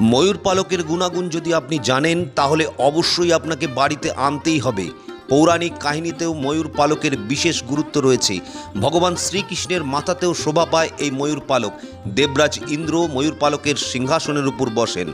ময়ূর পালকের গুণাগুণ যদি আপনি জানেন, তাহলে অবশ্যই আপনাকে বাড়িতে আনতেই হবে। পৌরাণিক কাহিনীতেও ময়ূর পালকের বিশেষ গুরুত্ব রয়েছে। ভগবান শ্রীকৃষ্ণের মাথাতেও শোভা পায় এই ময়ূর পালক। দেবরাজ ইন্দ্র ময়ূর পালকের সিংহাসনের উপর বসেন।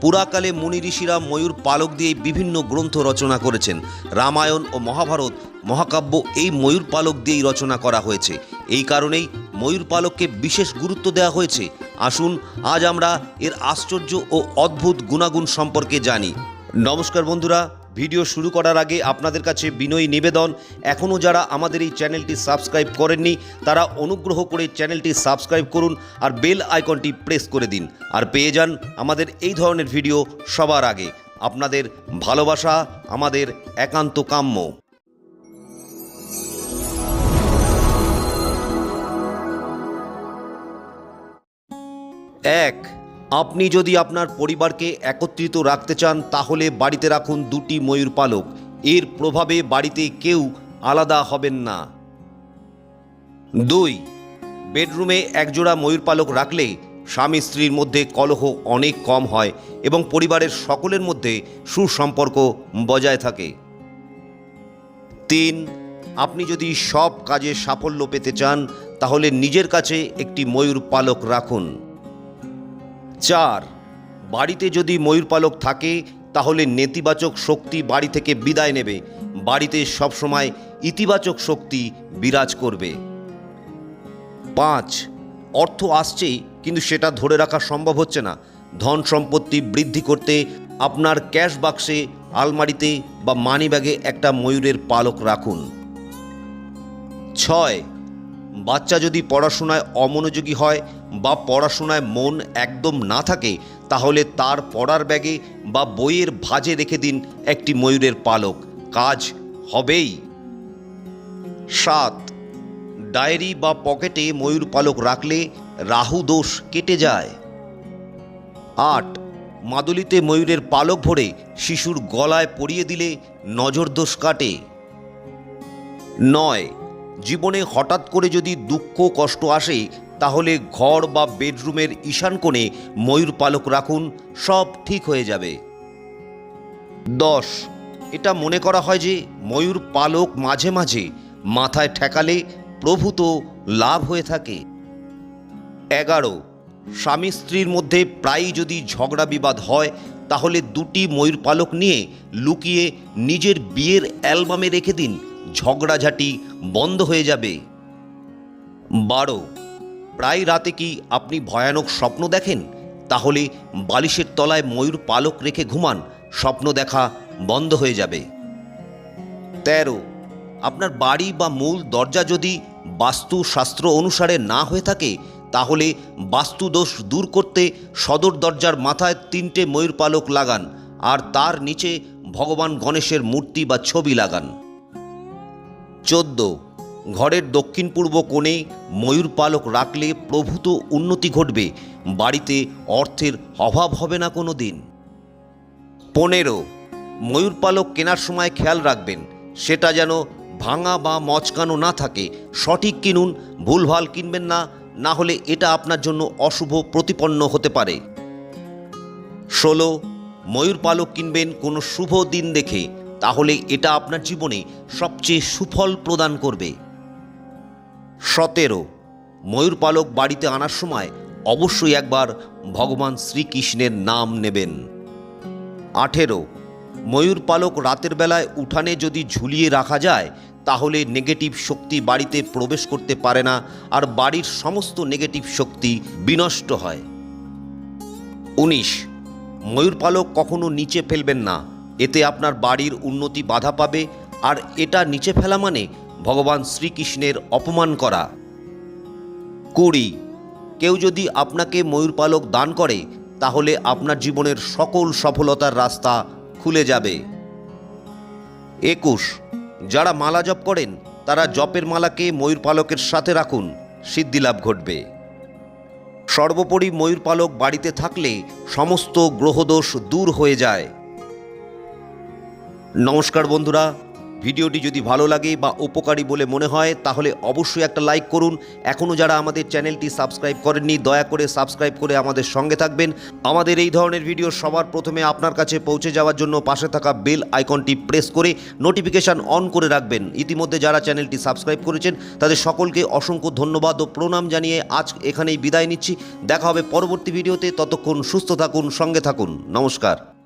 পুরাকালে মুনি ঋষিরা ময়ূর পালক দিয়ে বিভিন্ন গ্রন্থ রচনা করেছেন। রামায়ণ ও মহাভারত, মহাকাব্য এই ময়ূর পালক দিয়েই রচনা করা হয়েছে। এই কারণেই ময়ূর পালককে বিশেষ গুরুত্ব দেওয়া হয়েছে। আসুন, আজ আমরা এর আশ্চর্য ও অদ্ভুত গুণাগুণ সম্পর্কে জানি। নমস্কার বন্ধুরা, ভিডিও শুরু করার আগে আপনাদের কাছে বিনয়ী নিবেদন। এখনও যারা আমাদের এই চ্যানেলটি সাবস্ক্রাইব করেননি, তারা অনুগ্রহ করে চ্যানেলটি সাবস্ক্রাইব করুন আর বেল আইকনটি প্রেস করে দিন। আর পেয়ে যান আমাদের এই ধরনের ভিডিও সবার আগে। আপনাদের ভালোবাসা, আমাদের একান্ত কাম্য। এক, আপনি যদি আপনার পরিবারকে একত্রিত রাখতে চান, তাহলে বাড়িতে রাখুন দুটি ময়ূর পালক। এর প্রভাবে বাড়িতে কেউ আলাদা হবেন না। দুই, বেডরুমে একজোড়া ময়ূর পালক রাখলে স্বামী স্ত্রীর মধ্যে কলহ অনেক কম হয় এবং পরিবারের সকলের মধ্যে সুসম্পর্ক বজায় থাকে। তিন, আপনি যদি সব কাজে সাফল্য পেতে চান, তাহলে নিজের কাছে একটি ময়ূর পালক রাখুন। চার, বাড়িতে যদি ময়ূর পালক থাকে, তাহলে নেতিবাচক শক্তি বাড়ি থেকে বিদায় নেবে। বাড়িতে সবসময় ইতিবাচক শক্তি বিরাজ করবে। পাঁচ, অর্থ আসছেই, কিন্তু সেটা ধরে রাখা সম্ভব হচ্ছে না। ধন সম্পত্তি বৃদ্ধি করতে আপনার ক্যাশ বাক্সে আলমারিতে বা মানিব্যাগে একটা ময়ূরের পালক রাখুন। ছয় বাচ্চা যদি পড়াশোনায় অমনোযোগী হয় বা পড়াশোনায় মন একদম না থাকে, তাহলে তার পড়ার ব্যাগে বা বইয়ের ভাজে রেখে দিন একটি ময়ূরের পালক। কাজ হবেই। সাত। ডায়েরি বা পকেটে ময়ূর পালক রাখলে রাহু দোষ কেটে যায়। আট। মাদুলিতে ময়ূরের পালক ভরে শিশুর গলায় পরিয়ে দিলে নজর দোষ কাটে। নয়। জীবনে হঠাৎ করে যদি দুঃখ কষ্ট আসে, তাহলে ঘর বা বেডরুমের ঈশান কোণে ময়ূর পালক রাখুন, সব ঠিক হয়ে যাবে। দশ। এটা মনে করা হয় যে ময়ূর পালক মাঝে মাঝে মাথায় ঠেকালে প্রভূত লাভ হয়ে থাকে। এগারো। স্বামী স্ত্রীর মধ্যে প্রায়ই যদি ঝগড়া বিবাদ হয়, তাহলে দুটি ময়ূর পালক নিয়ে লুকিয়ে নিজের বিয়ের অ্যালবামে রেখে দিন। ঝগড়াঝাটি বন্ধ হয়ে যাবে। বারো, প্রায় রাতে কি আপনি ভয়ানক স্বপ্ন দেখেন? তাহলে বালিশের তলায় ময়ূর পালক রেখে ঘুমান, স্বপ্ন দেখা বন্ধ হয়ে যাবে। তেরো, আপনার বাড়ি বা মূল দরজা যদি বাস্তুশাস্ত্র অনুসারে না হয়ে থাকে, তাহলে বাস্তুদোষ দূর করতে সদর দরজার মাথায় তিনটে ময়ূর পালক লাগান, আর তার নিচে ভগবান গণেশের মূর্তি বা ছবি লাগান। চোদ্দ। ঘরের দক্ষিণ পূর্ব কোণে ময়ূর পালক রাখলে প্রভূত উন্নতি ঘটবে। বাড়িতে অর্থের অভাব হবে না কোনো দিন পনেরো। ময়ূর পালক কেনার সময় খেয়াল রাখবেন, সেটা যেন ভাঙা বা মচকানো না থাকে। সঠিক কিনুন, ভুলভাল কিনবেন না না হলে এটা আপনার জন্য অশুভ প্রতিপন্ন হতে পারে। ষোলো। ময়ূর পালক কিনবেন কোনো শুভ দিন দেখে। তাহলে এটা আপনার জীবনে সবচেয়ে সুফল প্রদান করবে। সতেরো, ময়ূর পালক বাড়িতে আনার সময় অবশ্যই একবার ভগবান শ্রীকৃষ্ণের নাম নেবেন। আঠেরো, ময়ূর পালক রাতের বেলায় উঠানে যদি ঝুলিয়ে রাখা যায়, তাহলে নেগেটিভ শক্তি বাড়িতে প্রবেশ করতে পারে না আর বাড়ির সমস্ত নেগেটিভ শক্তি বিনষ্ট হয়। উনিশ, ময়ূর পালক কখনো নিচে ফেলবেন না। এতে আপনার বাড়ির উন্নতি বাধা পাবে আর এটা নিচে ফেলা মানে ভগবান শ্রীকৃষ্ণের অপমান করা। কুড়ি, কেউ যদি আপনাকে ময়ূর পালক দান করে, তাহলে আপনার জীবনের সকল সফলতার রাস্তা খুলে যাবে। একুশ, যারা মালা জপ করেন, তারা জপের মালাকে ময়ূর পালকের সাথে রাখুন সিদ্ধিলাভ ঘটবে। সর্বোপরি ময়ূর পালক বাড়িতে থাকলে সমস্ত গ্রহদোষ দূর হয়ে যায়। নমস্কার বন্ধুরা। ভিডিওটি যদি ভালো লাগে বা উপকারী বলে মনে হয়, তাহলে অবশ্যই একটা লাইক করুন। এখনও যারা আমাদের চ্যানেলটি সাবস্ক্রাইব করেননি, দয়া করে সাবস্ক্রাইব করে আমাদের সঙ্গে থাকবেন। আমাদের এই ধরনের ভিডিও সবার প্রথমে আপনার কাছে পৌঁছে যাওয়ার জন্য পাশে থাকা বেল আইকনটি প্রেস করে নোটিফিকেশান অন করে রাখবেন। ইতিমধ্যে যারা চ্যানেলটি সাবস্ক্রাইব করেছেন, তাদের সকলকে অসংখ্য ধন্যবাদ ও প্রণাম জানিয়ে আজ এখানেই বিদায় নিচ্ছি। দেখা হবে পরবর্তী ভিডিওতে। ততক্ষণ সুস্থ থাকুন, সঙ্গে থাকুন। নমস্কার।